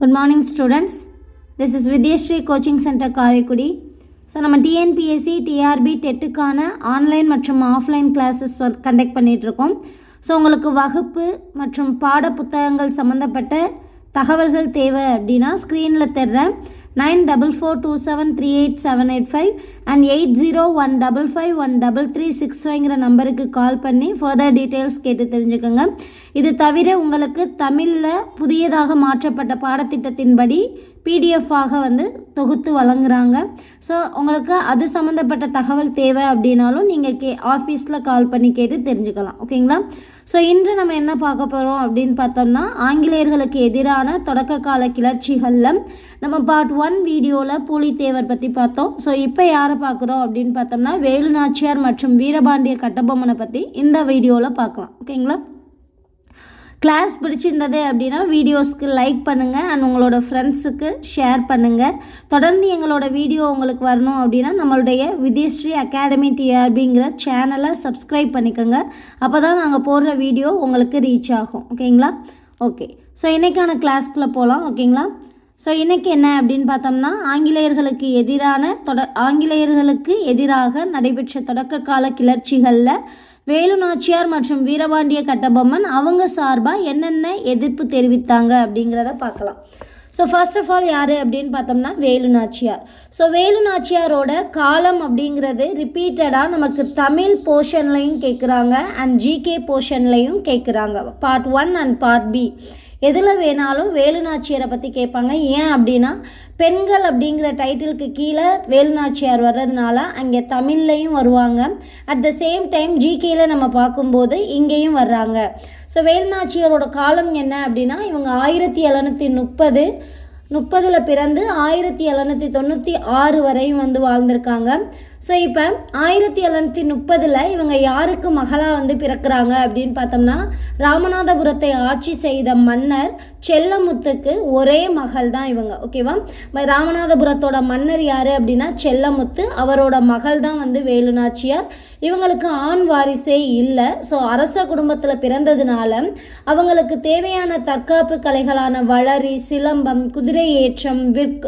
Good morning students this is Vidyasri coaching centre Karaikudi so நம்ம TNPSC TRB டெட்டுக்கான online மற்றும் offline classes conduct பண்ணிகிட்ருக்கோம் so உங்களுக்கு வகுப்பு மற்றும் பாட புத்தகங்கள் சம்மந்தப்பட்ட தகவல்கள் தேவை அப்படின்னா ஸ்க்ரீனில் தெரிற nine double four two seven three eight seven eight five and eight zero one double five one double three six ஃபைவ்ங்கிற நம்பருக்கு கால் பண்ணி ஃபர்தர் டீட்டெயில்ஸ் கேட்டு தெரிஞ்சுக்கோங்க. இது தவிர உங்களுக்கு தமிழில் புதியதாக மாற்றப்பட்ட பாடத்திட்டத்தின்படி பிடிஎஃபாக வந்து தொகுத்து வழங்குறாங்க. ஸோ உங்களுக்கு அது சம்மந்தப்பட்ட தகவல் தேவை அப்படின்னாலும் நீங்கள் கே ஆஃபீஸில் கால் பண்ணி கேட்டு தெரிஞ்சுக்கலாம். ஓகேங்களா ஸோ இன்று நம்ம என்ன பார்க்க போகிறோம் அப்படின்னு பார்த்தோம்னா ஆங்கிலேயர்களுக்கு எதிரான தொடக்க கால கிளர்ச்சிகளில் நம்ம பார்ட் ஒன் வீடியோவில் பூலித்தேவர் பற்றி பார்த்தோம். ஸோ இப்போ யாரை பார்க்குறோம் அப்படின்னு பார்த்தோம்னா வேலு நாச்சியார் மற்றும் வீரபாண்டிய கட்டபொம்மனை பற்றி இந்த வீடியோவில் பார்க்கலாம். ஓகேங்களா கிளாஸ் பிடிச்சிருந்தது அப்படின்னா வீடியோஸ்க்கு லைக் பண்ணுங்கள் அண்ட் உங்களோட ஃப்ரெண்ட்ஸுக்கு ஷேர் பண்ணுங்கள் தொடர்ந்து எங்களோட வீடியோ உங்களுக்கு வரணும் அப்படின்னா நம்மளுடைய வித்யஸ்ரீ அகாடமி டிஆர்பிங்கிற சேனலை சப்ஸ்கிரைப் பண்ணிக்கோங்க. அப்போ தான் நாங்கள் போடுற வீடியோ உங்களுக்கு ரீச் ஆகும். ஓகேங்களா ஓகே ஸோ இன்றைக்கான கிளாஸ்க்குள்ளே போகலாம் ஓகேங்களா ஸோ இன்றைக்கி என்ன அப்படின்னு பார்த்தோம்னா ஆங்கிலேயர்களுக்கு எதிரான தொட ஆங்கிலேயர்களுக்கு எதிராக நடைபெற்ற தொடக்க கால கிளர்ச்சிகளில் வேலு நாச்சியார் மற்றும் வீரபாண்டிய கட்டபொம்மன் அவங்க சார்பாக என்னென்ன எதிர்ப்பு தெரிவித்தாங்க அப்படிங்கிறத பார்க்கலாம். ஸோ ஃபர்ஸ்ட் ஆஃப் ஆல் யார் அப்படின்னு பார்த்தோம்னா வேலு நாச்சியார் ஸோ வேலு நாச்சியாரோட காலம் அப்படிங்கிறது ரிப்பீட்டடாக நமக்கு தமிழ் போர்ஷன்லையும் கேட்குறாங்க அண்ட் ஜிகே போர்ஷன்லையும் கேட்குறாங்க part one and part B எதில் வேணாலும் வேலுநாச்சியரை பற்றி கேட்பாங்க. ஏன் அப்படின்னா பெண்கள் அப்படிங்கிற டைட்டிலுக்கு கீழே வேலுநாச்சியார் வர்றதுனால அங்கே தமிழ்லையும் வருவாங்க. அட் த சேம் டைம் ஜிகேயில் நம்ம பார்க்கும்போது இங்கேயும் வர்றாங்க. ஸோ வேலுநாச்சியாரோட காலம் என்ன அப்படின்னா இவங்க ஆயிரத்தி எழுநூற்றி முப்பது முப்பதில் பிறந்து ஆயிரத்தி எழுநூற்றி தொண்ணூற்றி ஆறு வரையும் வந்து வாழ்ந்திருக்காங்க. ஸோ இப்போ ஆயிரத்தி எழுநூற்றி முப்பதில் இவங்க யாருக்கு மகளாக வந்து பிறக்கிறாங்க அப்படின்னு பார்த்தோம்னா ராமநாதபுரத்தை ஆட்சி செய்த மன்னர் செல்லமுத்துக்கு ஒரே மகள் தான் இவங்க. ஓகேவா ராமநாதபுரத்தோட மன்னர் யார் அப்படின்னா செல்லமுத்து. அவரோட மகள் தான் வந்து வேலுநாச்சியார். இவங்களுக்கு ஆண் வாரிசே இல்லை. ஸோ அரச குடும்பத்தில் பிறந்ததுனால அவங்களுக்கு தேவையான தற்காப்பு கலைகளான வளரி சிலம்பம் குதிரை ஏற்றம் விற்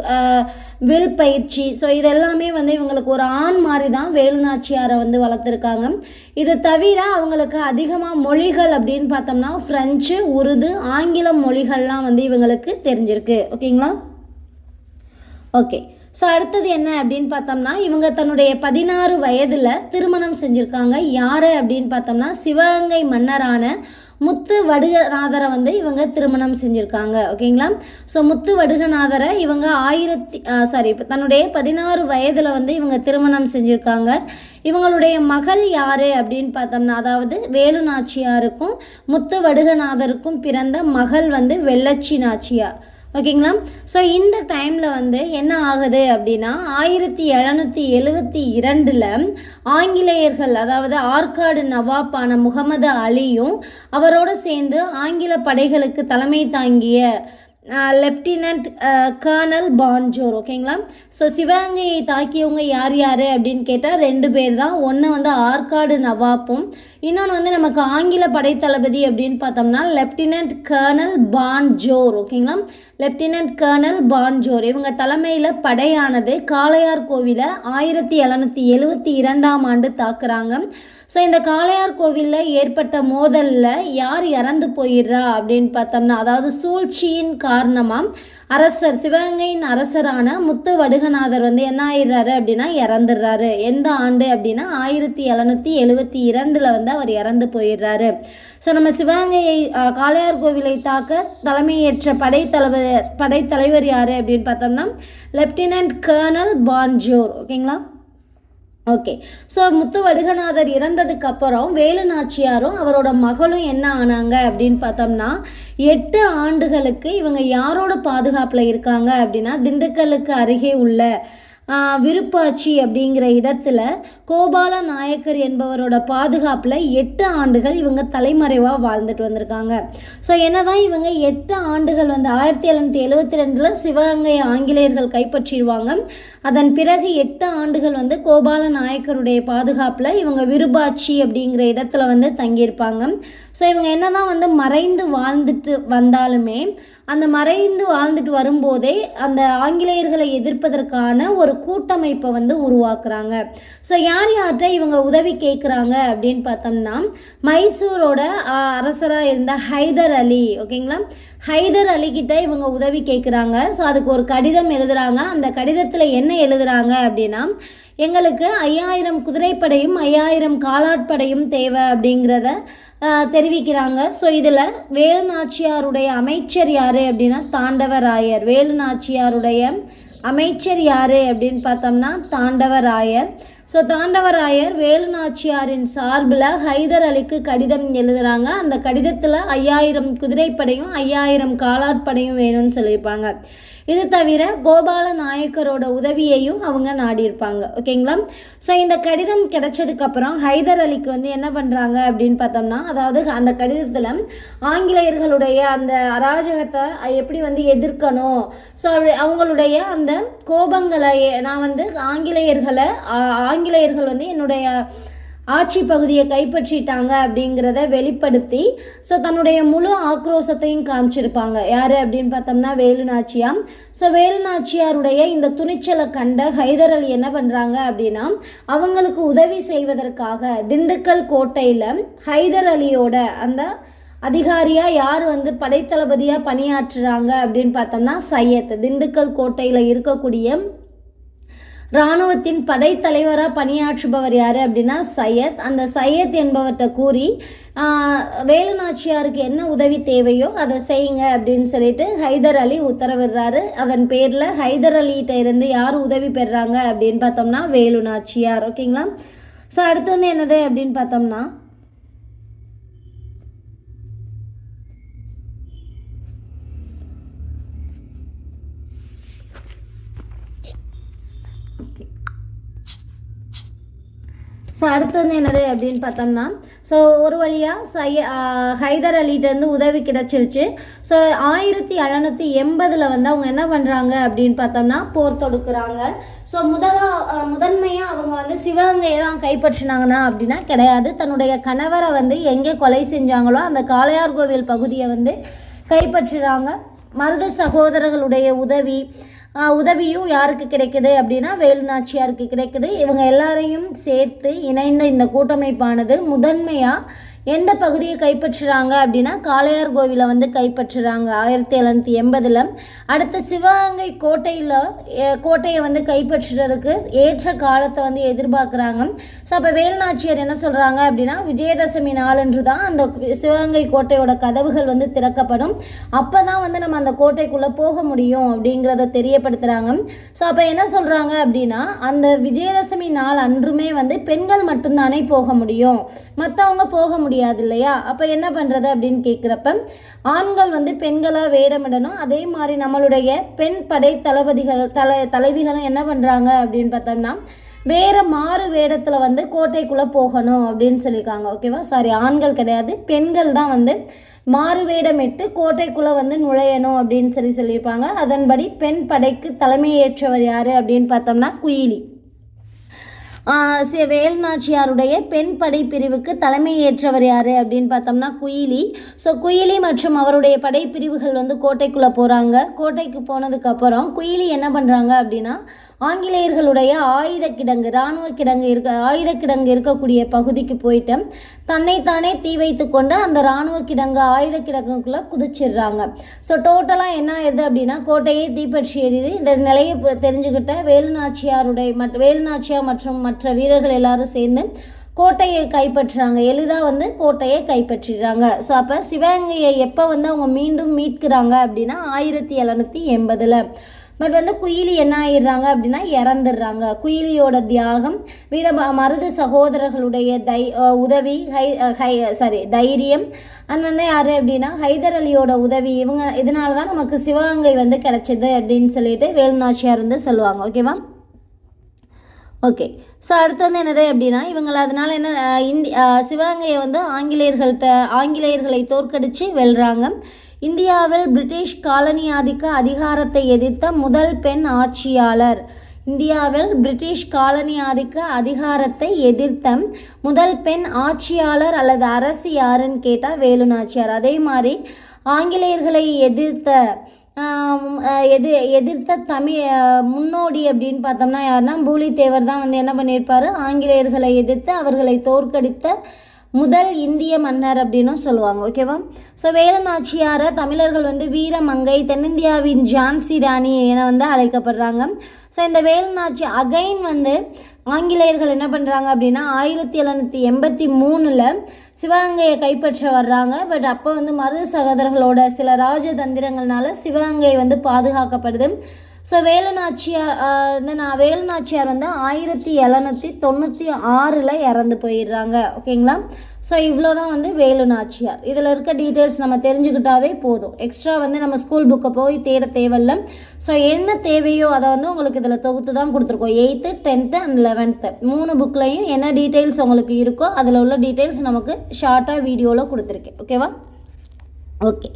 வில் பயிற்சி. ஸோ இதெல்லாமே வந்து இவங்களுக்கு ஒரு ஆண் மாதிரி தான் வேலுநாச்சியாரை வந்து வளர்த்துருக்காங்க. இது தவிர அவங்களுக்கு அதிகமாக மொழிகள் அப்படின்னு பார்த்தோம்னா ஃப்ரெஞ்சு உருது ஆங்கிலம் மொழிகள்லாம் வந்து இவங்களுக்கு தெரிஞ்சிருக்கு. ஓகேங்களா? ஓகே. ஸோ அடுத்தது என்ன அப்படின்னு பார்த்தோம்னா இவங்க தன்னுடைய பதினாறு வயதில் திருமணம் செஞ்சுருக்காங்க. யார் அப்படின்னு பார்த்தோம்னா சிவகங்கை மன்னரான முத்து வடுகநாதரை வந்து இவங்க திருமணம் செஞ்சுருக்காங்க ஓகேங்களா? ஸோ முத்து வடுகநாதரை இவங்க ஆயிரத்தி சாரி இப்போ தன்னுடைய பதினாறு வயதில் வந்து இவங்க திருமணம் செஞ்சுருக்காங்க. இவங்களுடைய மகள் யார் அப்படின்னு பார்த்தோம்னா அதாவது வேலு நாச்சியாருக்கும் முத்து வடுகநாதருக்கும் பிறந்த மகள் வந்து வெள்ளச்சி நாச்சியார். ஓகேங்களா? ஸோ இந்த டைமில் வந்து என்ன ஆகுது அப்படின்னா ஆயிரத்தி எழுநூற்றி எழுவத்தி இரண்டில் ஆங்கிலேயர்கள் அதாவது ஆற்காடு நவாப்பான முகமது அலியும் அவரோட சேர்ந்து ஆங்கில படைகளுக்கு தலைமை தாங்கிய லெப்டினன்ட் கர்னல் பான்ஜோர் ஓகேங்களா? ஸோ சிவகங்கையை தாக்கியவங்க யார் யார் அப்படின்னு கேட்டால் ரெண்டு பேர் தான். ஒன்று வந்து ஆற்காடு நவாப்பும் இன்னொன்று வந்து நமக்கு ஆங்கில படைத்தளபதி அப்படின்னு பார்த்தோம்னா லெப்டினன்ட் கர்னல் பான்ஜோர் ஓகேங்களா? Lieutenant colonel Bonjour. இவங்க தலைமையில் படையானது காளையார் கோவிலை ஆயிரத்தி எழுநூற்றி எழுவத்தி இரண்டாம் ஆண்டு தாக்குறாங்க. ஸோ இந்த காளையார் கோவிலில் ஏற்பட்ட மோதலில் யார் இறந்து போயிடுறா அப்படின்னு பார்த்தோம்னா அதாவது சூழ்ச்சியின் காரணமாக அரசர் சிவகங்கையின் அரசரான முத்து வடுகநாதர் வந்து என்ன ஆயிடுறாரு அப்படின்னா இறந்துடுறாரு. எந்த ஆண்டு அப்படின்னா ஆயிரத்தி எழுநூற்றி எழுவத்தி இரண்டில் வந்து அவர் இறந்து போயிடுறாரு. ஸோ நம்ம சிவகங்கையை காளையார் கோவிலை தாக்க தலைமையேற்ற படைத்தலைவர் படைத்தலைவர் யார் அப்படின்னு பார்த்தோம்னா லெப்டினன்ட் கர்னல் பான்ஜோர் ஓகேங்களா ஓகே ஸோ முத்து வடுகநாதர் இறந்ததுக்கு அப்புறம் வேலு நாச்சியாரும் அவரோட மகளும் என்ன ஆனாங்க அப்படின்னு பார்த்தோம்னா எட்டு ஆண்டுகளுக்கு இவங்க யாரோட பாதுகாப்பில் இருக்காங்க அப்படின்னா திண்டுக்கல்லுக்கு அருகே உள்ள விருப்பாச்சி அப்படிங்கிற இடத்துல கோபால நாயக்கர் என்பவரோட பாதுகாப்பில் எட்டு ஆண்டுகள் இவங்க தலைமறைவாக வாழ்ந்துட்டு வந்திருக்காங்க. ஸோ என்னதான் இவங்க எட்டு ஆண்டுகள் வந்து ஆயிரத்தி எழுநூற்றி எழுபத்தி ரெண்டில் சிவகங்கை ஆங்கிலேயர்கள் கைப்பற்றிடுவாங்க. அதன் பிறகு எட்டு ஆண்டுகள் வந்து கோபால நாயக்கருடைய பாதுகாப்பில் இவங்க விருபாச்சி அப்படிங்கிற இடத்துல வந்து தங்கியிருப்பாங்க. ஸோ இவங்க என்ன தான் வந்து மறைந்து வாழ்ந்துட்டு வந்தாலுமே அந்த மறைந்து வாழ்ந்துட்டு வரும்போதே அந்த ஆங்கிலேயர்களை எதிர்ப்பதற்கான ஒரு கூட்டமைப்பை வந்து உருவாக்குறாங்க. ஸோ யார் யார்கிட்ட இவங்க உதவி கேட்குறாங்க அப்படின்னு பார்த்தோம்னா மைசூரோட அரசராக இருந்த ஹைதர் அலி ஓகேங்களா ஹைதர் அலிகிட்ட இவங்க உதவி கேட்குறாங்க ஸோ அதுக்கு ஒரு கடிதம் எழுதுறாங்க. அந்த கடிதத்தில் என்ன எழுதுறாங்க அப்படின்னா எங்களுக்கு ஐயாயிரம் குதிரைப்படையும் ஐயாயிரம் காலாட்படையும் தேவை அப்படிங்கிறத தெரிவிக்கிறாங்க. ஸோ இதில் வேலு நாச்சியாருடைய அமைச்சர் யார் அப்படின்னா தாண்டவராயர். வேலு நாச்சியாருடைய அமைச்சர் யார் அப்படின்னு பார்த்தோம்னா தாண்டவராயர். ஸோ தாண்டவராயர் வேலுநாச்சியாரின் சார்பில் ஹைதர் அலிக்கு கடிதம் எழுதுகிறாங்க அந்த கடிதத்தில் ஐயாயிரம் குதிரைப்படையும் ஐயாயிரம் காலாட்படையும் வேணும்னு சொல்லியிருப்பாங்க. இது தவிர கோபால நாயக்கரோட உதவியையும் அவங்க நாடியிருப்பாங்க. ஓகேங்களா? ஸோ இந்த கடிதம் கிடைச்சதுக்கப்புறம் ஹைதர் அலிக்கு வந்து என்ன பண்ணுறாங்க அப்படின்னு பார்த்தோம்னா அதாவது அந்த கடிதத்தில் ஆங்கிலேயர்களுடைய அந்த அராஜகத்தை எப்படி வந்து எதிர்க்கணும்? ஸோ அவங்களுடைய அந்த கோபங்களை நான் வந்து ஆங்கிலேயர்களை ஆங்கிலேயர்கள் வந்து என்னுடைய ஆட்சி பகுதியை கைப்பற்றிட்டாங்க அப்படிங்கிறத வெளிப்படுத்தி ஸோ தன்னுடைய முழு ஆக்ரோஷத்தையும் காமிச்சிருப்பாங்க. யார் அப்படின்னு பார்த்தோம்னா வேலுநாச்சியாம் ஸோ வேலுநாச்சியாருடைய இந்த துணிச்சலை கண்ட ஹைதர் அலி என்ன பண்ணுறாங்க அப்படின்னா அவங்களுக்கு உதவி செய்வதற்காக திண்டுக்கல் கோட்டையில் ஹைதர் அலியோட அந்த அதிகாரியாக யார் வந்து படைத்தளபதியாக பணியாற்றுறாங்க அப்படின்னு பார்த்தோம்னா சையத். திண்டுக்கல் கோட்டையில் இருக்கக்கூடிய இராணுவத்தின் படைத்தலைவராக பணியாற்றுபவர் யார் அப்படின்னா சையத். அந்த சையத் என்பவர்கிட்ட கூறி வேலுநாச்சியாருக்கு என்ன உதவி தேவையோ அதை செய்யுங்க அப்படின்னு சொல்லிட்டு ஹைதர் அலி உத்தரவிடுறாரு. அதன் பேரில் ஹைதர் அலிகிட்ட இருந்து யார் உதவி பெறுறாங்க அப்படின்னு பார்த்தோம்னா வேலுநாச்சியார். ஓகேங்களா? ஸோ அடுத்து வந்து என்னது அப்படின்னு பார்த்தோம்னா ஸோ அடுத்து வந்து என்னது அப்படின்னு பார்த்தோம்னா ஸோ ஒரு வழியாக சைய ஹைதர் அலிகிட்டேருந்து உதவி கிடச்சிருச்சு. ஸோ ஆயிரத்தி எழுநூற்றி எண்பதில் வந்து அவங்க என்ன பண்ணுறாங்க அப்படின்னு பார்த்தோம்னா போர் தொடுக்கிறாங்க. ஸோ முதலாக முதன்மையாக அவங்க வந்து சிவகங்கையை தான் கைப்பற்றினாங்கன்னா அப்படின்னா கிடையாது. தன்னுடைய கணவரை வந்து எங்கே கொலை செஞ்சாங்களோ அந்த காளையார் கோவில் பகுதியை வந்து கைப்பற்றுறாங்க மருத சகோதரர்களுடைய உதவி உதவியும் யாருக்கு கிடைக்குது அப்படின்னா வேலுநாச்சியாருக்கு கிடைக்குது. இவங்க எல்லாரையும் சேர்த்து இணைந்த இந்த கூட்டமைப்பானது முதன்மையாக எந்த பகுதியை கைப்பற்றுறாங்க அப்படின்னா காளையார் கோவிலை வந்து கைப்பற்றுறாங்க ஆயிரத்தி எழுநூற்றி எண்பதில். அடுத்த சிவகங்கை கோட்டையில் கோட்டையை வந்து கைப்பற்றுறதுக்கு ஏற்ற காலத்தை வந்து எதிர்பார்க்குறாங்க. ஸோ அப்போ வேலுநாச்சியர் என்ன சொல்கிறாங்க அப்படின்னா விஜயதசமி நாளன்று தான் அந்த சிவகங்கை கோட்டையோட கதவுகள் வந்து திறக்கப்படும். அப்போ தான் வந்து நம்ம அந்த கோட்டைக்குள்ளே போக முடியும் அப்படிங்கிறத தெரியப்படுத்துகிறாங்க ஸோ அப்போ என்ன சொல்கிறாங்க அப்படின்னா அந்த விஜயதசமி நாள் அன்றுமே வந்து பெண்கள் மட்டும்தானே போக முடியும். மற்றவங்க போக முடியும் முடியாது இல்லையா அப்போ என்ன பண்ணுறது அப்படின்னு கேட்குறப்ப ஆண்கள் வந்து பெண்களாக வேடமிடணும். அதே மாதிரி நம்மளுடைய பெண் படை தளபதிகள் தலை தலைவிகளும் என்ன பண்ணுறாங்க அப்படின்னு பார்த்தோம்னா வேறு மாறு வேடத்தில் வந்து கோட்டைக்குள்ளே போகணும் அப்படின்னு சொல்லியிருக்காங்க. ஓகேவா? சாரி ஆண்கள் கிடையாது பெண்கள் தான் வந்து மாறு வேடமிட்டு கோட்டைக்குள்ளே வந்து நுழையணும் அப்படின்னு சொல்லி சொல்லியிருப்பாங்க. அதன்படி பெண் படைக்கு தலைமையேற்றவர் யார் அப்படின்னு பார்த்தோம்னா குயிலி. வேல்நாச்சியாருடைய பெண் படைப்பிரிவுக்கு தலைமையேற்றவர் யார் அப்படின்னு பார்த்தோம்னா குயிலி. ஸோ குயிலி மற்றும் அவருடைய படைப்பிரிவுகள் வந்து கோட்டைக்குள்ளே போகிறாங்க கோட்டைக்கு போனதுக்கப்புறம் குயிலி என்ன பண்ணுறாங்க அப்படின்னா ஆங்கிலேயர்களுடைய ஆயுத கிடங்கு இராணுவ கிடங்கு இருக்க ஆயுத கிடங்கு இருக்கக்கூடிய பகுதிக்கு போயிட்டு தன்னைத்தானே தீ வைத்து கொண்டு அந்த இராணுவ கிடங்கு ஆயுத கிடங்குக்குள்ளே குதிச்சிடுறாங்க ஸோ டோட்டலாக என்ன ஆயிடுது அப்படின்னா கோட்டையை தீப்பற்றி எரியுது. இந்த நிலையை தெரிஞ்சுக்கிட்ட வேலுநாச்சியாருடைய மற்ற வேலுநாச்சியார் மற்றும் மற்ற வீரர்கள் எல்லாரும் சேர்ந்து கோட்டையை கைப்பற்றுறாங்க. எளிதாக வந்து கோட்டையை கைப்பற்றிடுறாங்க. ஸோ அப்போ சிவகங்கையை எப்போ வந்து அவங்க மீண்டும் மீட்கிறாங்க அப்படின்னா ஆயிரத்தி எழுநூற்றி எண்பதில். பட் வந்து குயிலி என்ன ஆயிடுறாங்க அப்படின்னா இறந்துடுறாங்க. குயிலியோட தியாகம் வீர மருத சகோதரர்களுடைய தை உதவி ஹை ஹை சாரி தைரியம். அண்ட் வந்து யார் அப்படின்னா ஹைதர் அலியோட உதவி. இவங்க இதனால தான் நமக்கு சிவகங்கை வந்து கிடச்சிது அப்படின்னு சொல்லிட்டு வேலுநாச்சியார் வந்து சொல்லுவாங்க. ஓகேவா ஓகே ஸோ அடுத்து வந்து என்னது அப்படின்னா இவங்களை அதனால் என்ன இந்தி சிவகங்கையை வந்து ஆங்கிலேயர்கள்ட்ட ஆங்கிலேயர்களை தோற்கடித்து வெல்றாங்க. இந்தியாவில் பிரிட்டிஷ் காலனி ஆதிக்க அதிகாரத்தை எதிர்த்த முதல் பெண் ஆட்சியாளர். இந்தியாவில் பிரிட்டிஷ் காலனி ஆதிக்க அதிகாரத்தை எதிர்த்த முதல் பெண் ஆட்சியாளர் அல்லது அரசு யாருன்னு கேட்டால் வேலு நாச்சியார். அதே மாதிரி ஆங்கிலேயர்களை எதிர்த்த எது எதிர்த்த தமிழ் முன்னோடி அப்படின்னு பார்த்தோம்னா யாருன்னா பூலித்தேவர் தான் வந்து என்ன பண்ணியிருப்பாரு? ஆங்கிலேயர்களை எதிர்த்து அவர்களை தோற்கடித்த முதல் இந்திய மன்னர் அப்படின்னும் சொல்லுவாங்க ஓகேவா ஸோ வேலநாச்சியாரை தமிழர்கள் வந்து வீரமங்கை தென்னிந்தியாவின் ஜான்சி ராணி என வந்து அழைக்கப்படுறாங்க. ஸோ இந்த வேலுநாச்சி அகைன் வந்து ஆங்கிலேயர்கள் என்ன பண்ணுறாங்க அப்படின்னா ஆயிரத்தி எழுநூற்றி எண்பத்தி மூணில் சிவகங்கையை கைப்பற்ற வர்றாங்க. பட் அப்போ வந்து மருது சகோதரர்களோட சில ராஜதந்திரங்கள்னால சிவகங்கை வந்து பாதுகாக்கப்படுது. ஸோ வேலுநாச்சியார் வந்து நான் வேலுநாச்சியார் வந்து ஆயிரத்தி எழுநூற்றி தொண்ணூற்றி ஆறில் இறந்து போயிடுறாங்க. ஓகேங்களா? ஸோ இவ்வளோ தான் வந்து வேலுநாச்சியார். இதில் இருக்க டீட்டெயில்ஸ் நம்ம தெரிஞ்சுக்கிட்டாவே போதும். எக்ஸ்ட்ரா வந்து நம்ம ஸ்கூல் புக்கை போய் தேட தேவையில்ல. ஸோ என்ன தேவையோ அதை வந்து உங்களுக்கு இதில் தொகுத்து தான் கொடுத்துருக்கோம். எயித்து டென்த்து அண்ட் லெவன்த்து மூணு புக்லையும் என்ன டீட்டெயில்ஸ் உங்களுக்கு இருக்கோ அதில் உள்ள டீட்டெயில்ஸ் நமக்கு ஷார்ட்டாக வீடியோவில் கொடுத்துருக்கேன். ஓகேவா ஓகே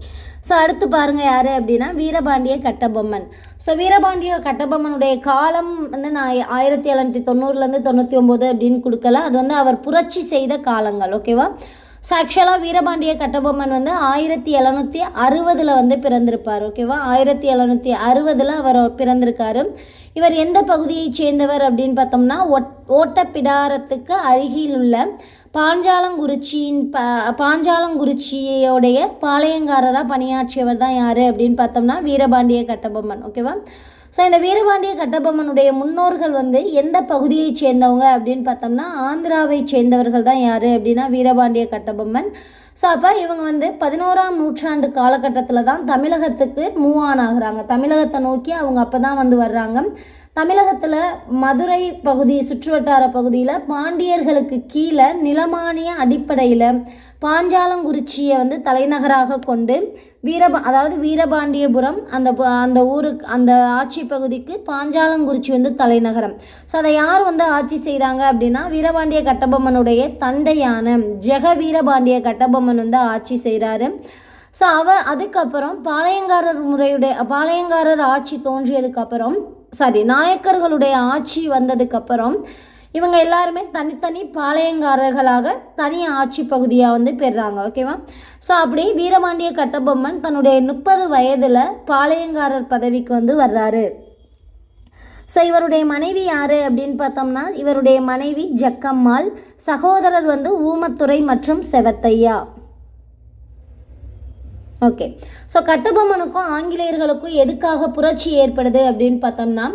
ஸோ அடுத்து பாருங்கள் யார் அப்படின்னா வீரபாண்டிய கட்டபொம்மன். ஸோ வீரபாண்டிய கட்டபொம்மனுடைய காலம் வந்து நான் ஆயிரத்தி எழுநூற்றி தொண்ணூறுலேருந்து தொண்ணூற்றி ஒம்பது அப்படின்னு கொடுக்கல. அது வந்து அவர் புரட்சி செய்த காலங்கள் ஓகேவா ஸோ ஆக்சுவலாக வீரபாண்டிய கட்டபொம்மன் வந்து ஆயிரத்தி எழுநூற்றி அறுபதில் வந்து பிறந்திருப்பார் ஓகேவா ஆயிரத்தி எழுநூற்றி அறுபதில் அவர் பிறந்திருக்காரு. இவர் எந்த பகுதியை சேர்ந்தவர் அப்படின்னு பார்த்தோம்னா ஒட் ஓட்டப்பிடாரத்துக்கு அருகில் உள்ள பாஞ்சாலங்குறிச்சியின் ப பாஞ்சாலங்குறிச்சியோடைய பாளையங்காரராக பணியாற்றியவர் தான் யார் அப்படின்னு பார்த்தோம்னா வீரபாண்டிய கட்டபொம்மன் ஓகேவா ஸோ இந்த வீரபாண்டிய கட்டபொம்மனுடைய முன்னோர்கள் வந்து எந்த பகுதியைச் சேர்ந்தவங்க அப்படின்னு பார்த்தோம்னா ஆந்திராவை சேர்ந்தவர்கள் தான் யார் அப்படின்னா வீரபாண்டிய கட்டபொம்மன். ஸோ அப்போ இவங்க வந்து பதினோராம் நூற்றாண்டு காலகட்டத்தில் தான் தமிழகத்துக்கு மூவ் ஆன் ஆகுறாங்க. தமிழகத்தை நோக்கி அவங்க அப்போ தான் வந்து வர்றாங்க. தமிழகத்தில் மதுரை பகுதி சுற்றுவட்டார பகுதியில் பாண்டியர்களுக்கு கீழே நிலமானிய அடிப்படையில் பாஞ்சாலங்குறிச்சியை வந்து தலைநகராக கொண்டு வீரபா அதாவது வீரபாண்டியபுரம் அந்த ப- அந்த ஊருக்கு அந்த ஆட்சி பகுதிக்கு பாஞ்சாலங்குறிச்சி வந்து தலைநகரம். ஸோ அதை யார் வந்து ஆட்சி செய்கிறாங்க அப்படின்னா வீரபாண்டிய கட்டபொம்மனுடைய தந்தையான ஜெக வீரபாண்டிய கட்டபொம்மன் வந்து ஆட்சி செய்கிறாரு ஸோ அவ அதுக்கப்புறம் பாளையங்காரர் முறையுடைய பாளையங்காரர் ஆட்சி தோன்றியதுக்கப்புறம் சாரி நாயக்கர்களுடைய ஆட்சி வந்ததுக்கப்புறம் இவங்க எல்லாருமே தனித்தனி பாளையங்காரர்களாக தனி ஆட்சி பகுதியாக வந்து பெறுறாங்க ஓகேவா ஸோ அப்படி வீரபாண்டிய கட்டபொம்மன் தன்னுடைய முப்பது வயதில் பாளையங்காரர் பதவிக்கு வந்து வர்றாரு. ஸோ இவருடைய மனைவி யார் அப்படின்னு பார்த்தோம்னா இவருடைய மனைவி ஜக்கம்மாள் சகோதரர் வந்து ஊமத்துறை மற்றும் செவத்தையா. ஓகே ஸோ கட்டபொம்மனுக்கும் ஆங்கிலேயர்களுக்கும் எதுக்காக புரட்சி ஏற்படுது அப்படின்னு பார்த்தோம்னா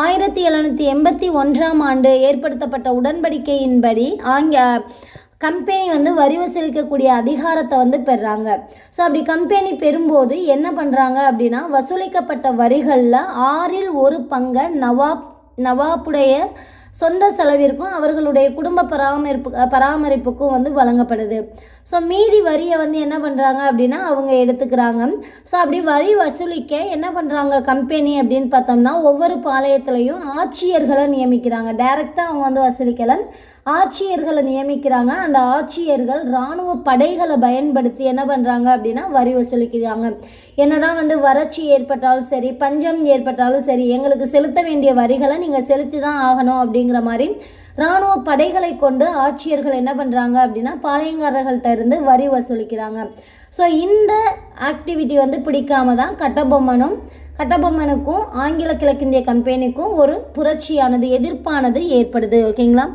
ஆயிரத்தி எழுநூற்றி எண்பத்தி ஒன்றாம் ஆண்டு ஏற்படுத்தப்பட்ட உடன்படிக்கையின்படி ஆங்க கம்பெனி வந்து வரி வசூலிக்கக்கூடிய அதிகாரத்தை வந்து பெறுறாங்க ஸோ அப்படி கம்பெனி பெறும்போது என்ன பண்ணுறாங்க அப்படின்னா வசூலிக்கப்பட்ட வரிகளில் ஆறில் ஒரு பங்கை நவாப் நவாப்புடைய சொந்த செலவிற்கும் அவர்களுடைய குடும்ப பராமரிப்பு பராமரிப்புக்கும் வந்து வழங்கப்படுது. ஸோ மீதி வரியை வந்து என்ன பண்ணுறாங்க அப்படின்னா அவங்க எடுத்துக்கிறாங்க. ஸோ அப்படி வரி வசூலிக்க என்ன பண்ணுறாங்க கம்பெனி அப்படின்னு பார்த்தோம்னா ஒவ்வொரு பாளையத்துலேயும் ஆட்சியர்களை நியமிக்கிறாங்க. டைரெக்டாக அவங்க வந்து வசூலிக்கலை. ஆட்சியர்களை நியமிக்கிறாங்க. அந்த ஆட்சியர்கள் இராணுவ படைகளை பயன்படுத்தி என்ன பண்ணுறாங்க அப்படின்னா வரி வசூலிக்கிறாங்க. என்னதான் வந்து வறட்சி ஏற்பட்டாலும் சரி பஞ்சம் ஏற்பட்டாலும் சரி எங்களுக்கு செலுத்த வேண்டிய வரிகளை நீங்கள் செலுத்தி தான் ஆகணும் அப்படிங்கிற மாதிரி இராணுவ படைகளை கொண்டு ஆட்சியர்கள் என்ன பண்ணுறாங்க அப்படின்னா பாளையங்காரர்கள்ட்ட இருந்து வரி வசூலிக்கிறாங்க. ஸோ இந்த ஆக்டிவிட்டி வந்து பிடிக்காம தான் கட்டபொம்மனும் கட்டபொம்மனுக்கும் ஆங்கில கிழக்கிந்திய கம்பெனிக்கும் ஒரு புரட்சியானது எதிர்ப்பானது ஏற்படுது. ஓகேங்களா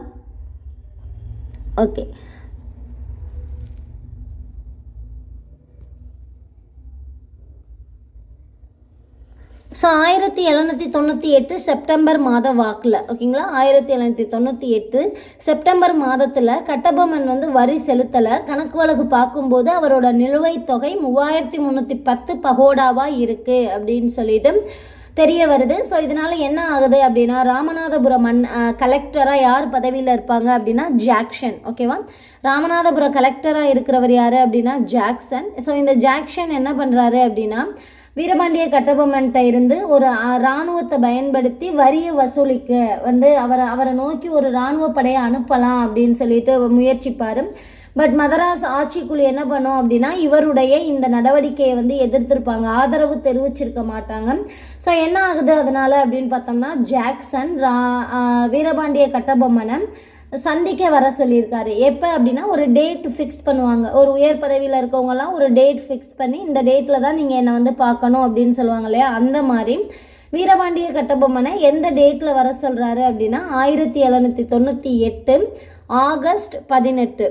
ஓகே. ஸோ ஆயிரத்தி எழுநூற்றி தொண்ணூற்றி எட்டு செப்டம்பர் மாத வாக்கில் ஓகேங்களா? ஆயிரத்தி எழுநூற்றி தொண்ணூற்றி எட்டு செப்டம்பர் மாதத்தில் கட்டபொம்மன் வந்து வரி செலுத்தலை. கணக்கு வழக்கு பார்க்கும்போது அவரோட நிலுவைத் தொகை மூவாயிரத்தி முந்நூற்றி பத்து பகோடாவாக இருக்குது அப்படின்னு சொல்லிட்டு தெரிய வருது. ஸோ இதனால் என்ன ஆகுது அப்படின்னா ராமநாதபுரம் மண் கலெக்டராக யார் பதவியில் இருப்பாங்க அப்படின்னா ஜாக்ஷன் ஓகேவா ராமநாதபுரம் கலெக்டராக இருக்கிறவர் யார் அப்படின்னா ஜாக்சன் ஸோ இந்த ஜாக்சன் என்ன பண்ணுறாரு அப்படின்னா வீரபாண்டிய கட்டபொம்மன்கிட்ட இருந்து ஒரு இராணுவத்தை பயன்படுத்தி வரியை வசூலிக்க வந்து அவரை அவரை நோக்கி ஒரு இராணுவ படையை அனுப்பலாம் அப்படின்னு சொல்லிட்டு முயற்சிப்பார். பட் மதராஸ் ஆட்சிக்குழு என்ன பண்ணும் அப்படின்னா இவருடைய இந்த நடவடிக்கையை வந்து எதிர்த்திருப்பாங்க. ஆதரவு தெரிவிச்சிருக்க மாட்டாங்க. ஸோ என்ன ஆகுது அதனால அப்படின்னு பார்த்தோம்னா ஜாக்சன் ரா வீரபாண்டிய கட்டபொம்மனை சந்திக்க வர சொல்லியிருக்காரு. எப்போ அப்படின்னா ஒரு டேட் ஃபிக்ஸ் பண்ணுவாங்க. ஒரு உயர் பதவியில் இருக்கவங்கலாம் ஒரு டேட் ஃபிக்ஸ் பண்ணி இந்த டேட்டில் தான் நீங்கள் என்னை வந்து பார்க்கணும் அப்படின்னு சொல்லுவாங்க இல்லையா? அந்த மாதிரி வீரபாண்டிய கட்டபொம்மனை எந்த டேட்டில் வர சொல்கிறாரு அப்படின்னா ஆயிரத்தி எழுநூற்றி தொண்ணூற்றி எட்டு ஆகஸ்ட் பதினெட்டு.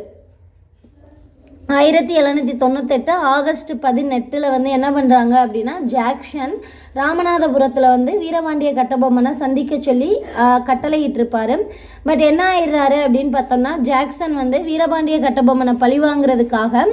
ஆயிரத்தி எழுநூற்றி தொண்ணூத்தெட்டு ஆகஸ்ட் பதினெட்டில் வந்து என்ன பண்ணுறாங்க அப்படின்னா ஜாக்சன் ராமநாதபுரத்தில் வந்து வீரபாண்டிய கட்டபொம்மனை சந்திக்க சொல்லி கட்டளையிட்டிருப்பார் கட்டளையிட்டிருப்பாரு. பட் என்ன ஆயிடுறாரு அப்படின்னு பார்த்தோம்னா ஜாக்சன் வந்து வீரபாண்டிய கட்டபொம்மனை பழி வாங்குறதுக்காக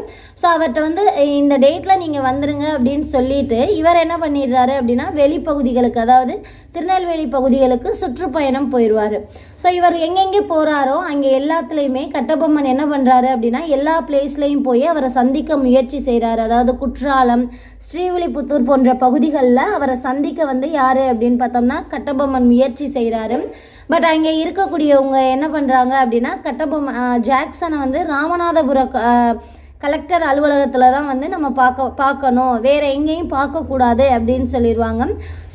ஸோ அவர்கிட்ட வந்து இந்த டேட்டில் நீங்கள் வந்துருங்க அப்படின்னு சொல்லிட்டு இவர் என்ன பண்ணிடுறாரு அப்படின்னா வெளிப்பகுதிகளுக்கு அதாவது திருநெல்வேலி பகுதிகளுக்கு சுற்றுப்பயணம் போயிடுவார். ஸோ இவர் எங்கெங்கே போகிறாரோ அங்கே எல்லாத்துலேயுமே கட்டபொம்மன் என்ன பண்ணுறாரு அப்படின்னா எல்லா பிளேஸ்லையும் போய் அவரை சந்திக்க முயற்சி செய்கிறாரு அதாவது குற்றாலம் ஸ்ரீவில்லிபுத்தூர் போன்ற பகுதிகளில் அவரை சந்திக்க வந்து யார் அப்படின்னு பார்த்தோம்னா கட்டபொம்மன் முயற்சி செய்கிறாரு பட் அங்கே இருக்கக்கூடியவங்க என்ன பண்ணுறாங்க அப்படின்னா கட்டபொம்மன் ஜாக்சனை வந்து ராமநாதபுர கலெக்டர் அலுவலகத்தில் தான் வந்து நம்ம பார்க்க பார்க்கணும். வேறு எங்கேயும் பார்க்கக்கூடாது அப்படின்னு சொல்லிடுவாங்க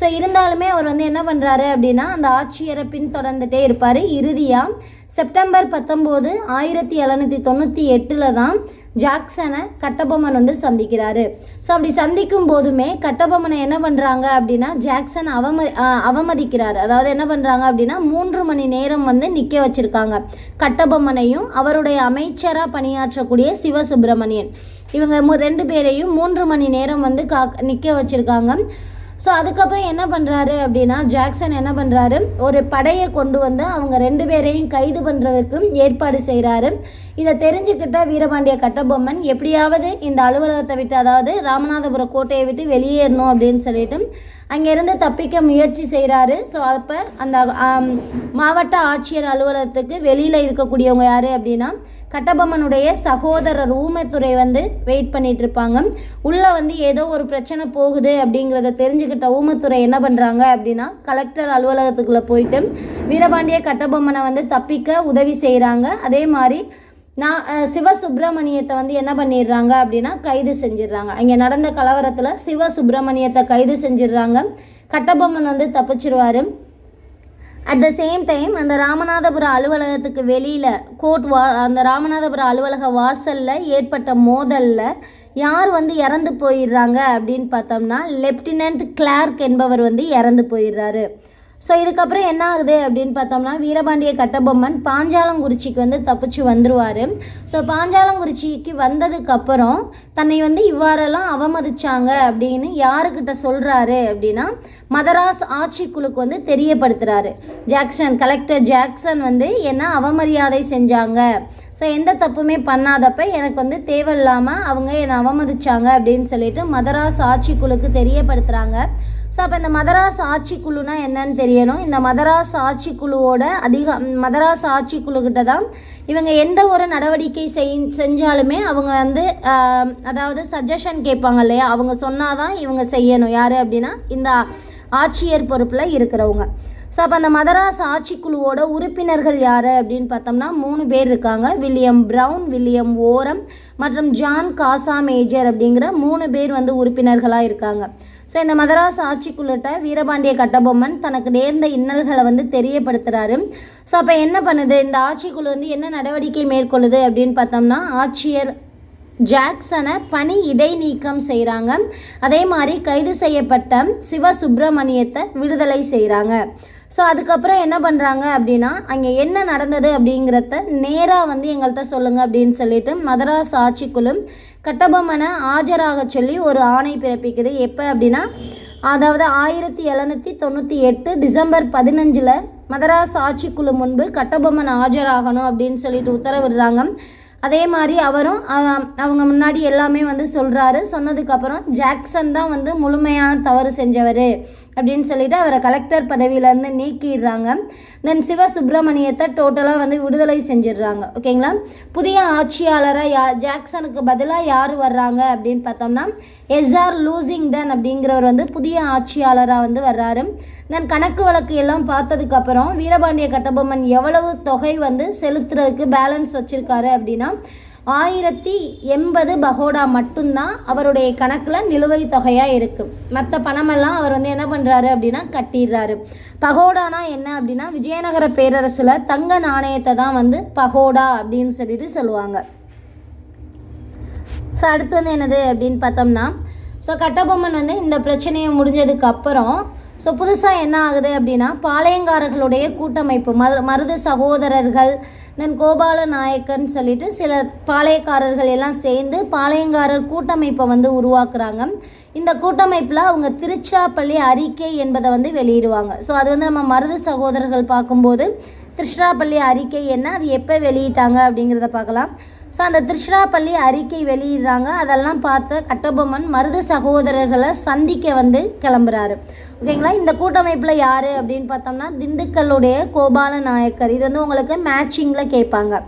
ஸோ இருந்தாலுமே அவர் வந்து என்ன பண்ணுறாரு அப்படின்னா அந்த ஆட்சியரை பின்தொடர்ந்துட்டே இருப்பார். இறுதியாக செப்டம்பர் பத்தொம்போது ஆயிரத்தி எழுநூற்றி தொண்ணூற்றி எட்டில் தான் ஜாக்சனை கட்டபொம்மன் வந்து சந்திக்கிறாரு. ஸோ அப்படி சந்திக்கும் போதுமே கட்டபொம்மனை என்ன பண்ணுறாங்க அப்படின்னா ஜாக்சன் அவம அவமதிக்கிறார் அவமதிக்கிறாரு. அதாவது என்ன பண்ணுறாங்க அப்படின்னா மூன்று மணி நேரம் வந்து நிற்க வச்சுருக்காங்க. கட்டபொம்மனையும் அவருடைய அமைச்சராக பணியாற்றக்கூடிய சிவசுப்பிரமணியன். இவங்க ரெண்டு பேரையும் மூன்று மணி நேரம் வந்து கா நிற்க வச்சுருக்காங்க. ஸோ அதுக்கப்புறம் என்ன பண்ணுறாரு அப்படின்னா ஜாக்சன் என்ன பண்ணுறாரு ஒரு படையை கொண்டு வந்து அவங்க ரெண்டு பேரையும் கைது பண்ணுறதுக்கும் ஏற்பாடு செய்கிறாரு இதை தெரிஞ்சுக்கிட்ட வீரபாண்டிய கட்டபொம்மன் எப்படியாவது இந்த அலுவலகத்தை விட்டு அதாவது ராமநாதபுரம் கோட்டையை விட்டு வெளியேறணும் அப்படின்னு சொல்லிட்டு அங்கேருந்து தப்பிக்க முயற்சி செய்கிறாரு ஸோ அப்போ அந்த மாவட்ட ஆட்சியர் அலுவலகத்துக்கு வெளியில் இருக்கக்கூடியவங்க யார் அப்படின்னா கட்டபொம்மனுடைய சகோதரர் ஊமைத்துறை வந்து வெயிட் பண்ணிட்டு இருப்பாங்க உள்ளே வந்து ஏதோ ஒரு பிரச்சனை போகுது அப்படிங்கிறத தெரிஞ்சுக்கிட்ட ஊமைத்துறை என்ன பண்ணுறாங்க அப்படின்னா கலெக்டர் அலுவலகத்துக்குள்ளே போயிட்டு வீரபாண்டிய கட்டபொம்மனை வந்து தப்பிக்க உதவி செய்கிறாங்க அதே மாதிரி நான் சிவசுப்பிரமணியத்தை வந்து என்ன பண்ணிடுறாங்க அப்படின்னா கைது செஞ்சிடுறாங்க. இங்கே நடந்த கலவரத்தில் சிவசுப்பிரமணியத்தை கைது செஞ்சிடுறாங்க. கட்டபொம்மன் வந்து தப்பிச்சிருவாரு. அட் த சேம் டைம் அந்த ராமநாதபுரம் அலுவலகத்துக்கு வெளியில் கோர்ட் வா அந்த ராமநாதபுரம் அலுவலக வாசலில் ஏற்பட்ட மோதலில் யார் வந்து இறந்து போயிடுறாங்க அப்படின்னு பார்த்தோம்னா லெப்டினன்ட் கிளார்க் என்பவர் வந்து இறந்து போயிடுறாரு. ஸோ இதுக்கப்புறம் என்ன ஆகுது அப்படின்னு பார்த்தோம்னா வீரபாண்டிய கட்டபொம்மன் பாஞ்சாலங்குறிச்சிக்கு வந்து தப்பிச்சு வந்துருவார். ஸோ பாஞ்சாலங்குறிச்சிக்கு வந்ததுக்கப்புறம் தன்னை வந்து இவ்வாறெல்லாம் அவமதிச்சாங்க அப்படின்னு யாருக்கிட்ட சொல்கிறாரு அப்படின்னா மதராஸ் ஆட்சிக்குழுக்கு வந்து தெரியப்படுத்துகிறாரு ஜாக்சன் கலெக்டர் ஜாக்சன் வந்து என்ன அவமரியாதை செஞ்சாங்க? ஸோ எந்த தப்புமே பண்ணாதப்ப எனக்கு வந்து தேவையில்லாமல் அவங்க என்னை அவமதிச்சாங்க அப்படின்னு சொல்லிட்டு மதராஸ் ஆட்சிக்குழுக்கு தெரியப்படுத்துகிறாங்க ஸோ அப்போ இந்த மதராஸ் ஆட்சிக்குழுனா என்னன்னு தெரியணும். இந்த மதராஸ் ஆட்சிக்குழுவோட அதிக மதராஸ் ஆட்சிக்குழுக்கிட்ட தான் இவங்க எந்த ஒரு நடவடிக்கை செய் செஞ்சாலுமே அவங்க வந்து அதாவது சஜஷன் கேட்பாங்க இல்லையா? அவங்க சொன்னாதான் இவங்க செய்யணும். யார் அப்படின்னா இந்த ஆட்சியர் பொறுப்பில் இருக்கிறவங்க. ஸோ அப்போ அந்த மதராஸ் ஆட்சிக்குழுவோட உறுப்பினர்கள் யார் அப்படின்னு பார்த்தோம்னா மூணு பேர் இருக்காங்க. வில்லியம் ப்ரவுன் வில்லியம் ஓரம் மற்றும் ஜான் காசா மேஜர் அப்படிங்கிற மூணு பேர் வந்து உறுப்பினர்களாக இருக்காங்க. ஸோ இந்த மதராஸ் ஆட்சிக்குள்ளிட்ட வீரபாண்டிய கட்டபொம்மன் தனக்கு நேர்ந்த இன்னல்களை வந்து தெரியப்படுத்துகிறாரு ஸோ அப்போ என்ன பண்ணுது? இந்த ஆட்சிக்குழு வந்து என்ன நடவடிக்கை மேற்கொள்ளுது அப்படின்னு பார்த்தோம்னா ஆட்சியர் ஜாக்சனை பணி இடைநீக்கம் செய்கிறாங்க அதே மாதிரி கைது செய்யப்பட்ட சிவ சுப்பிரமணியத்தை விடுதலை செய்கிறாங்க ஸோ அதுக்கப்புறம் என்ன பண்ணுறாங்க அப்படின்னா அங்கே என்ன நடந்தது அப்படிங்கிறத நேராக வந்து எங்கள்கிட்ட சொல்லுங்கள் அப்படின்னு சொல்லிட்டு மதராஸ் ஆட்சிக்குழு கட்டபொம்மனை ஆஜராக சொல்லி ஒரு ஆணை பிறப்பிக்குது. எப்போ அப்படின்னா அதாவது ஆயிரத்தி எழுநூற்றி தொண்ணூற்றி எட்டு டிசம்பர் பதினஞ்சில் மதராஸ் ஆட்சிக்குழு முன்பு கட்டபொம்மன் ஆஜராகணும் அப்படின்னு சொல்லிட்டு உத்தரவிடுறாங்க. அதே மாதிரி அவரும் அவங்க முன்னாடி எல்லாமே வந்து சொல்கிறாரு சொன்னதுக்கப்புறம் ஜாக்சன் தான் வந்து முழுமையான தவறு செஞ்சவர். அப்படின்னு சொல்லிட்டு அவரை கலெக்டர் பதவியிலேருந்து நீக்கிடுறாங்க. தென் சிவசுப்பிரமணியத்தை டோட்டலாக வந்து விடுதலை செஞ்சிடுறாங்க. ஓகேங்களா புதிய ஆட்சியாளராக யா ஜாக்சனுக்கு பதிலாக யார் வர்றாங்க அப்படின்னு பார்த்தோம்னா எஸ்ஆர் லூசிங்டன் அப்படிங்கிறவர் வந்து புதிய ஆட்சியாளராக வந்து வர்றாரு. தென் கணக்கு வழக்கு எல்லாம் பார்த்ததுக்கப்புறம் வீரபாண்டிய கட்டபொம்மன் எவ்வளவு தொகை வந்து செலுத்துறதுக்கு பேலன்ஸ் வச்சுருக்காரு அப்படின்னா ஆயிரத்தி எண்பது பகோடா மட்டும்தான் அவருடைய கணக்கில் நிலுவைத் தொகையாக இருக்குது மற்ற பணமெல்லாம் அவர் வந்து என்ன பண்ணுறாரு அப்படின்னா கட்டிடுறாரு. பகோடானா என்ன அப்படின்னா விஜயநகர பேரரசில் தங்க நாணயத்தை தான் வந்து பகோடா அப்படின்னு சொல்லிட்டு சொல்லுவாங்க. ஸோ அடுத்து வந்து என்னது அப்படின்னு பார்த்தோம்னா ஸோ கட்டபொம்மன் வந்து இந்த பிரச்சனையை முடிஞ்சதுக்கு அப்புறம் ஸோ புதுசாக என்ன ஆகுது அப்படின்னா பாளையங்காரர்களுடைய கூட்டமைப்பு மரு மருது சகோதரர்கள் தென் கோபால நாயக்கர்னு சொல்லிட்டு சில பாளையக்காரர்கள் எல்லாம் சேர்ந்து பாளையங்காரர் கூட்டமைப்பை வந்து உருவாக்குறாங்க. இந்த கூட்டமைப்பில் அவங்க திருச்சிராப்பள்ளி அறிக்கை என்பதை வந்து வெளியிடுவாங்க. ஸோ அது வந்து நம்ம மருது சகோதரர்கள் பார்க்கும்போது திருச்சிராப்பள்ளி அறிக்கை என்ன? அது எப்போ வெளியிட்டாங்க அப்படிங்கிறத பார்க்கலாம். ஸோ அந்த திருச்சிராப்பள்ளி அறிக்கை வெளியிடுறாங்க. அதெல்லாம் பார்த்த கட்டபொம்மன் மருது சகோதரர்களை சந்திக்க வந்து கிளம்புறாரு. ஓகேங்களா? இந்த கூட்டமைப்பில் யார் அப்படின்னு பார்த்தோம்னா திண்டுக்கல்லுடைய கோபால நாயக்கர். இது வந்து உங்களுக்கு மேட்சிங்கில் கேட்பாங்க.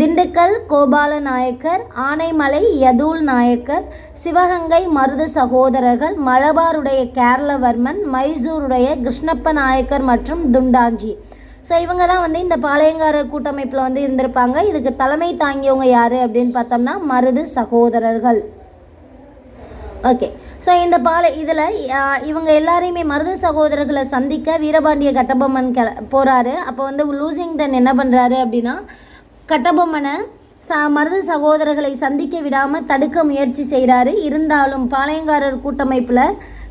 திண்டுக்கல் கோபால நாயக்கர் ஆனைமலை யதூல் நாயக்கர் சிவகங்கை மருது சகோதரர்கள் மலபாருடைய கேரளவர்மன் மைசூருடைய கிருஷ்ணப்ப நாயக்கர் மற்றும் துண்டாஞ்சி. ஸோ இவங்க தான் வந்து இந்த பாளையங்காரர் கூட்டமைப்பில் வந்து இருந்திருப்பாங்க. இதுக்கு தலைமை தாங்கியவங்க யார் அப்படின்னு பார்த்தோம்னா மருது சகோதரர்கள். ஓகே ஸோ இந்த பாலை இதில் இவங்க எல்லாரையுமே மருது சகோதரர்களை சந்திக்க வீரபாண்டிய கட்டபொம்மன் கிள போகிறாரு அப்போ வந்து லூசிங்டன் என்ன பண்ணுறாரு அப்படின்னா கட்டபொம்மனை ச மருது சகோதரர்களை சந்திக்க விடாமல் தடுக்க முயற்சி செய்கிறாரு இருந்தாலும் பாளையங்காரர் கூட்டமைப்பில்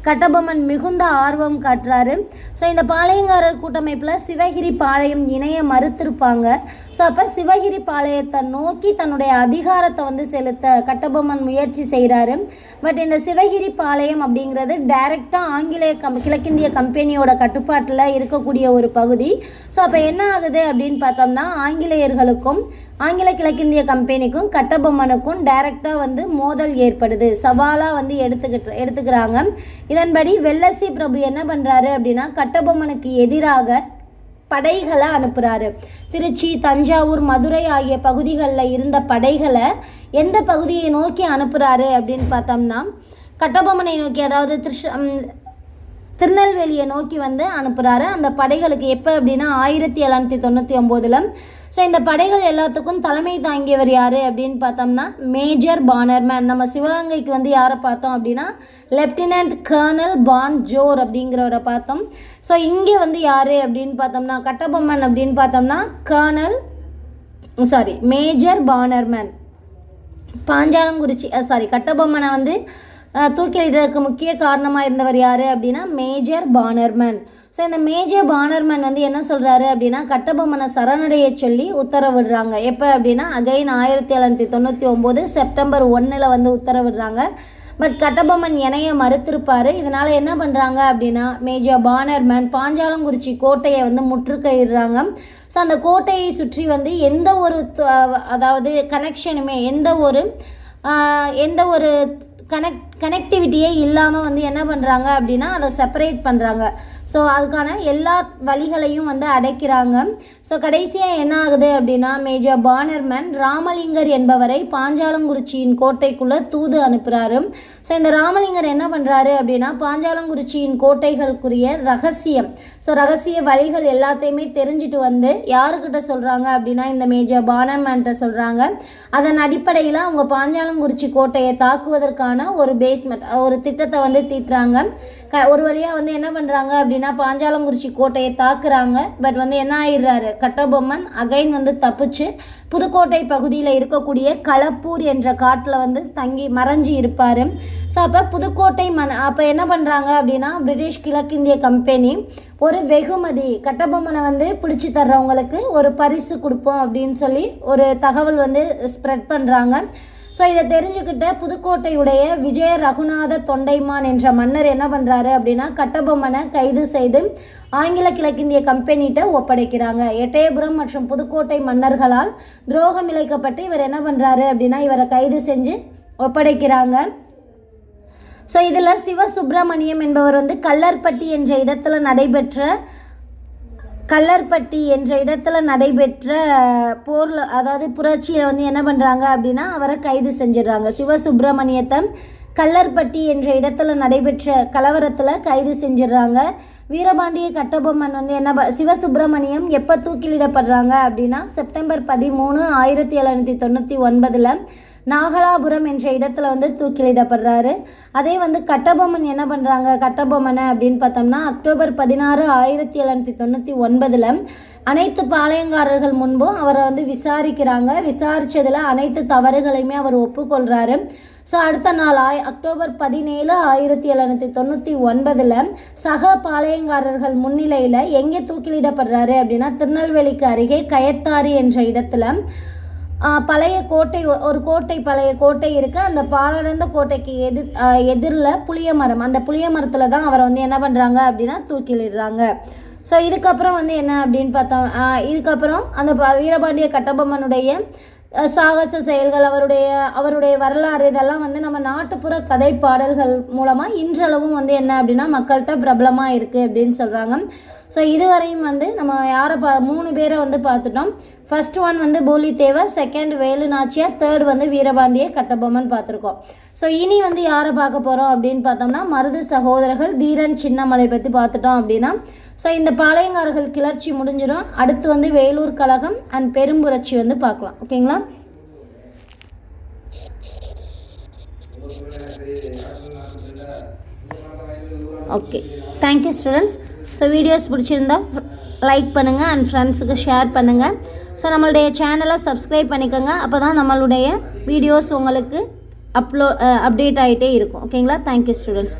கட்டபொம்மன் மிகுந்த ஆர்வம் காட்டுறாரு. ஸோ இந்த பாளையங்காரர் கூட்டமைப்பில் சிவகிரி பாளையம் இணைய மறுத்திருப்பாங்க. ஸோ அப்போ சிவகிரி பாளையத்தை நோக்கி தன்னுடைய அதிகாரத்தை வந்து செலுத்த கட்டபொம்மன் முயற்சி செய்கிறாரு பட் இந்த சிவகிரி பாளையம் அப்படிங்கிறது டைரெக்டாக ஆங்கிலேய கம் கிழக்கிந்திய கம்பெனியோட கட்டுப்பாட்டில் இருக்கக்கூடிய ஒரு பகுதி. ஸோ அப்போ என்ன ஆகுது அப்படின்னு பார்த்தோம்னா ஆங்கிலேயர்களுக்கும் ஆங்கில கிழக்கிந்திய கம்பெனிக்கும் கட்டபொம்மனுக்கும் டைரக்டாக வந்து மோதல் ஏற்படுது. சவாலாக வந்து எடுத்துக்கிட்டு எடுத்துக்கிறாங்க. இதன்படி வெள்ளசி பிரபு என்ன பண்ணுறாரு அப்படின்னா கட்டபொம்மனுக்கு எதிராக படைகளை அனுப்புகிறாரு திருச்சி தஞ்சாவூர் மதுரை ஆகிய பகுதிகளில் இருந்த படைகளை எந்த பகுதியை நோக்கி அனுப்புகிறாரு அப்படின்னு பார்த்தோம்னா கட்டபொம்மனை நோக்கி அதாவது திருஷ திருநெல்வேலியை நோக்கி வந்து அனுப்புகிறாரு அந்த படைகளுக்கு எப்போ அப்படின்னா ஆயிரத்தி எழுநூற்றி தொண்ணூற்றி ஒம்போதில் ஸோ இந்த படைகள் எல்லாத்துக்கும் தலைமை தாங்கியவர் யார் அப்படின்னு பார்த்தோம்னா மேஜர் பானர்மேன். நம்ம சிவகங்கைக்கு வந்து யாரை பார்த்தோம் அப்படின்னா லெப்டினன்ட் கர்னல் பான் ஜோர் அப்படிங்கிறவரை பார்த்தோம். ஸோ இங்கே வந்து யார் அப்படின்னு பார்த்தோம்னா கட்டபொம்மன் அப்படின்னு பார்த்தோம்னா colonel sorry major Bannerman. Panchalankurichi sorry கட்டபொம்மனை வந்து தூக்கிலிடுறதுக்கு முக்கிய காரணமாக இருந்தவர் யார் அப்படின்னா மேஜர் பானர்மன். ஸோ இந்த மேஜர் பானர்மன் வந்து என்ன சொல்கிறாரு அப்படின்னா கட்டபொம்மனை சரணடைய சொல்லி உத்தரவிடுறாங்க. எப்போ அப்படின்னா அகைன் ஆயிரத்தி எழுநூற்றி தொண்ணூற்றி ஒம்பது செப்டம்பர் ஒன்றில் வந்து உத்தரவிடுறாங்க. பட் கட்டபொம்மன் இணைய மறுத்திருப்பார். இதனால் என்ன பண்ணுறாங்க அப்படின்னா மேஜர் பானர்மேன் பாஞ்சாலங்குறிச்சி கோட்டையை வந்து முற்றுகையிடுறாங்க. ஸோ அந்த கோட்டையை சுற்றி வந்து எந்த ஒரு அதாவது கனெக்ஷனுமே எந்த ஒரு எந்த ஒரு கனெக்ட் கனெக்டிவிட்டியே இல்லாமல் வந்து என்ன பண்ணுறாங்க அப்படின்னா அதை செப்பரேட் பண்ணுறாங்க ஸோ அதுக்கான எல்லா வழிகளையும் வந்து அடைக்கிறாங்க. ஸோ கடைசியாக என்ன ஆகுது அப்படின்னா மேஜர் பானர்மேன் ராமலிங்கர் என்பவரை பாஞ்சாலங்குறிச்சியின் கோட்டைக்குள்ளே தூது அனுப்புகிறாரு ஸோ இந்த ராமலிங்கர் என்ன பண்ணுறாரு அப்படின்னா பாஞ்சாலங்குறிச்சியின் கோட்டைகளுக்குரிய ரகசியம். ஸோ ரகசிய வழிகள் எல்லாத்தையுமே தெரிஞ்சுட்டு வந்து யாருக்கிட்ட சொல்கிறாங்க அப்படின்னா இந்த மேஜர் பானர்மேன்கிட்ட சொல்கிறாங்க அதன் அடிப்படையில் அவங்க பாஞ்சாலங்குறிச்சி கோட்டையை தாக்குவதற்கான ஒரு பேஸ்மெண்ட் ஒரு திட்டத்தை வந்து தீட்டுறாங்க. க ஒரு வழியாக வந்து என்ன பண்ணுறாங்க அப்படின்னா பாஞ்சாலங்குறிச்சி கோட்டையை தாக்குறாங்க. பட் வந்து என்ன ஆயிடுறாரு? கட்டபொம்மன் அகைன் வந்து தப்பிச்சு புதுக்கோட்டை பகுதியில் இருக்கக்கூடிய களப்பூர் என்ற காட்டில் வந்து தங்கி மறைஞ்சி இருப்பார். ஸோ அப்போ புதுக்கோட்டை மன அப்போ என்ன பண்ணுறாங்க அப்படின்னா பிரிட்டிஷ் கிழக்கிந்திய கம்பெனி ஒரு வெகுமதி கட்டபொம்மனை வந்து பிடிச்சி தர்றவங்களுக்கு ஒரு பரிசு கொடுப்போம் அப்படின்னு சொல்லி ஒரு தகவல் வந்து ஸ்ப்ரெட் பண்ணுறாங்க ஸோ இதை தெரிஞ்சுக்கிட்ட புதுக்கோட்டையுடைய விஜய ரகுநாத தொண்டைமான் என்ற மன்னர் என்ன பண்ணுறாரு அப்படின்னா கட்டபொம்மனை கைது செய்து ஆங்கில கிழக்கிந்திய கம்பெனிகிட்ட ஒப்படைக்கிறாங்க. எட்டயபுரம் மற்றும் புதுக்கோட்டை மன்னர்களால் துரோகம் இழைக்கப்பட்டு இவர் என்ன பண்ணுறாரு அப்படின்னா இவரை கைது செஞ்சு ஒப்படைக்கிறாங்க. ஸோ இதில் சிவசுப்பிரமணியம் என்பவர் வந்து கல்லர்பட்டி என்ற இடத்துல நடைபெற்ற கல்லர்பட்டி என்ற இடத்துல நடைபெற்ற போரில் அதாவது புரட்சியில் வந்து என்ன பண்ணுறாங்க அப்படின்னா அவரை கைது செஞ்சிடுறாங்க. சிவசுப்பிரமணியத்தை கல்லர்பட்டி என்ற இடத்துல நடைபெற்ற கலவரத்தில் கைது செஞ்சிடுறாங்க. வீரபாண்டிய கட்டபொம்மன் வந்து என்ன ப- சிவசுப்பிரமணியம் எப்போ தூக்கிலிடப்படுறாங்க அப்படின்னா செப்டம்பர் பதிமூணு ஆயிரத்தி எழுநூற்றி தொண்ணூற்றி ஒன்பதில் நாகலாபுரம் என்ற இடத்துல வந்து தூக்கிலிடப்படுறாரு. அதே வந்து கட்டபொம்மன் என்ன பண்ணுறாங்க கட்டபொம்மனை அப்படின்னு பார்த்தோம்னா அக்டோபர் பதினாறு ஆயிரத்தி எழுநூற்றி தொண்ணூற்றி ஒன்பதில் அனைத்து பாளையங்காரர்கள் முன்பும் அவரை வந்து விசாரிக்கிறாங்க. விசாரித்ததில் அனைத்து தவறுகளையுமே அவர் ஒப்புக்கொள்கிறாரு ஸோ அடுத்த நாள் ஆய் அக்டோபர் பதினேழு ஆயிரத்தி எழுநூற்றி தொண்ணூற்றி ஒன்பதில் சக பாளையங்காரர்கள் முன்னிலையில் எங்கே தூக்கிலிடப்படுறாரு அப்படின்னா திருநெல்வேலிக்கு அருகே கயத்தாரி என்ற இடத்துல பழைய கோட்டை ஒரு கோட்டை பழைய கோட்டை இருக்குது அந்த பாலடைந்த கோட்டைக்கு எதிர் எதிரில் புளிய மரம். அந்த புளிய மரத்தில் தான் அவரை வந்து என்ன பண்ணுறாங்க அப்படின்னா தூக்கிலிடுறாங்க. ஸோ இதுக்கப்புறம் வந்து என்ன அப்படின்னு பார்த்தோம்? இதுக்கப்புறம் அந்த வீரபாண்டிய கட்டபொம்மனுடைய சாகச செயல்கள் அவருடைய அவருடைய வரலாறு இதெல்லாம் வந்து நம்ம நாட்டுப்புற கதை பாடல்கள் மூலமாக இன்றளவும் வந்து என்ன அப்படின்னா மக்கள்கிட்ட பிரபலமாக இருக்குது அப்படின்னு சொல்கிறாங்க ஸோ இதுவரையும் வந்து நம்ம யாரை பா மூணு பேரை வந்து பார்த்துட்டோம். ஃபர்ஸ்ட் ஒன் வந்து பூலித்தேவர் செகண்ட் வேலு நாச்சியார் தேர்ட் வந்து வீரபாண்டிய கட்டபொம்மன் பார்த்துருக்கோம். ஸோ இனி வந்து யாரை பார்க்க போகிறோம் அப்படின்னு பார்த்தோம்னா மருது சகோதரர்கள் தீரன் சின்னமலை பற்றி பார்த்துட்டோம் அப்படின்னா ஸோ இந்த பாளையங்காரர்கள் கிளர்ச்சி முடிஞ்சிடும். அடுத்து வந்து வேலூர் கழகம் அண்ட் பெரும்புரட்சி வந்து பார்க்கலாம். ஓகேங்களா okay thank you students so videos பிடிச்சிருந்தா லைக் பண்ணுங்கள் அண்ட் ஃப்ரெண்ட்ஸுக்கு ஷேர் பண்ணுங்கள் ஸோ நம்மளுடைய சேனலை சப்ஸ்கிரைப் பண்ணிக்கோங்க. அப்போ தான் நம்மளுடைய வீடியோஸ் உங்களுக்கு அப்லோ அப்டேட் ஆகிட்டே இருக்கும். ஓகேங்களா தேங்க்யூ ஸ்டூடெண்ட்ஸ்